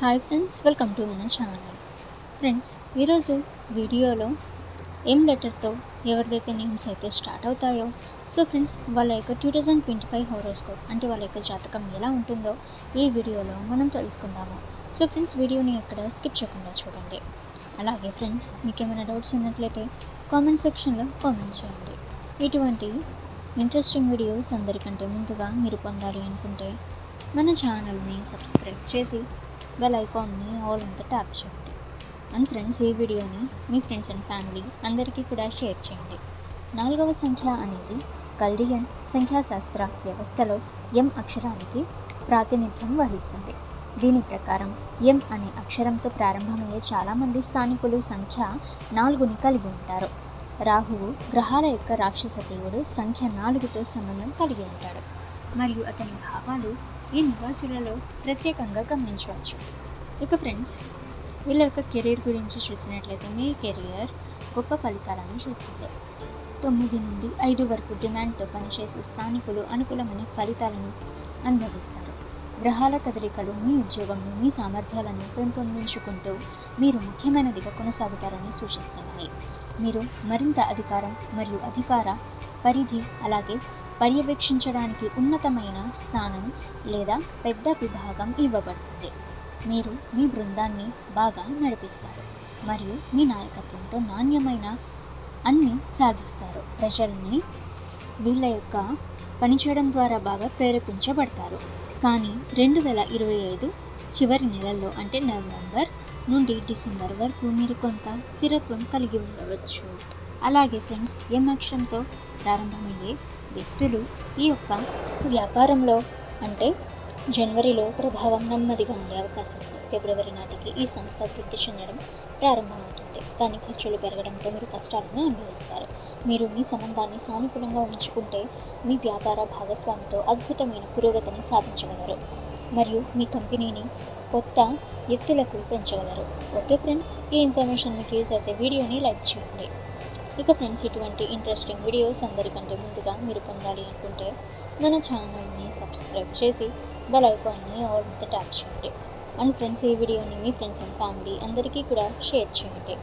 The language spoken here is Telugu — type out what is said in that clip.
హాయ్ ఫ్రెండ్స్ వెల్కమ్ టు మన ఛానల్. ఫ్రెండ్స్ ఈరోజు వీడియోలో ఏం లెటర్తో ఎవరిదైతే నేమ్స్ అయితే స్టార్ట్ అవుతాయో సో ఫ్రెండ్స్ వాళ్ళ యొక్క two thousand twenty five horoscope అంటే వాళ్ళ యొక్క జాతకం ఎలా ఉంటుందో ఈ వీడియోలో మనం తెలుసుకుందాము. సో ఫ్రెండ్స్ వీడియోని ఎక్కడ స్కిప్ చేయకుండా చూడండి. అలాగే ఫ్రెండ్స్ మీకు ఏమైనా డౌట్స్ ఉన్నట్లయితే కామెంట్ సెక్షన్లో కామెంట్ చేయండి. ఇటువంటి ఇంట్రెస్టింగ్ వీడియోస్ అందరికంటే ముందుగా మీరు పొందాలి అనుకుంటే మన ఛానల్ని సబ్స్క్రైబ్ చేసి బెల్ ఐకాన్ని ఆల్ అంతా ట్యాప్ చేయండి అండ్ ఫ్రెండ్స్ ఈ వీడియోని మీ ఫ్రెండ్స్ అండ్ ఫ్యామిలీ అందరికీ కూడా షేర్ చేయండి. నాలుగవ సంఖ్య అనేది కల్డియన్ సంఖ్యాశాస్త్ర వ్యవస్థలో ఎం అక్షరానికి ప్రాతినిధ్యం వహిస్తుంది. దీని ప్రకారం ఎం అనే అక్షరంతో ప్రారంభమయ్యే చాలామంది స్థానికులు సంఖ్య నాలుగుని కలిగి ఉంటారు. రాహువు గ్రహాల యొక్క రాక్షస దేవుడు సంఖ్య నాలుగుతో సంబంధం కలిగి ఉంటాడు. మరియు అతని భావాలు ఈ నివాసులలో ప్రత్యేకంగా గమనించవచ్చు. ఇక ఫ్రెండ్స్ వీళ్ళ యొక్క కెరీర్ గురించి చూసినట్లయితే మీ కెరియర్ గొప్ప ఫలితాలను చూస్తుంది. తొమ్మిది నుండి ఐదు వరకు డిమాండ్తో పనిచేసే స్థానికులు అనుకూలమైన ఫలితాలను అనుభవిస్తారు. గ్రహాల కదలికలు మీ ఉద్యోగంలో మీ సామర్థ్యాలను పెంపొందించుకుంటూ మీరు ముఖ్యమైనదిగా కొనసాగుతారని సూచిస్తున్నాయి. మీరు మరింత అధికారం మరియు అధికార పరిధి అలాగే పర్యవేక్షించడానికి ఉన్నతమైన స్థానం లేదా పెద్ద విభాగం ఇవ్వబడుతుంది. మీరు మీ బృందాన్ని బాగా నడిపిస్తారు మరియు మీ నాయకత్వంతో నాణ్యమైన అన్ని సాధిస్తారు. ప్రజల్ని వీళ్ళ యొక్క పనిచేయడం ద్వారా బాగా ప్రేరేపించబడతారు. కానీ రెండు వేల ఇరవై ఐదు చివరి నెలల్లో అంటే నవంబర్ నుండి డిసెంబర్ వరకు మీరు కొంత స్థిరత్వం కలిగి ఉండవచ్చు. అలాగే ఫ్రెండ్స్ ఎం ప్రారంభమయ్యే వ్యక్తులు ఈ యొక్క వ్యాపారంలో అంటే జనవరిలో ప్రభావం నెమ్మదిగా ఉండే అవకాశం ఉంది. ఫిబ్రవరి నాటికి ఈ సంస్థ వృద్ధి చెందడం ప్రారంభమవుతుంది. కానీ ఖర్చులు పెరగడంతో మీరు కష్టాలను అనుభవిస్తారు. మీరు మీ సంబంధాన్ని సానుకూలంగా ఉంచుకుంటే మీ వ్యాపార భాగస్వామితో అద్భుతమైన పురోగతిని సాధించగలరు. మరియు మీ కంపెనీని కొత్త ఎత్తులకు పెంచగలరు. ఓకే ఫ్రెండ్స్ ఈ ఇన్ఫర్మేషన్ మీకు యూజ్ అయితే వీడియోని లైక్ చేయండి. ఇక ఫ్రెండ్స్ ఇటువంటి ఇంట్రెస్టింగ్ వీడియోస్ అందరికంటే ముందుగా మీరు పొందాలి అనుకుంటే మన ఛానల్ని సబ్స్క్రైబ్ చేసి బెల్ ఐకాన్ని ఆల్ మీద ట్యాప్ చేయండి. అండ్ ఫ్రెండ్స్ ఈ వీడియోని మీ ఫ్రెండ్స్ అండ్ ఫ్యామిలీ అందరికీ కూడా షేర్ చేయండి.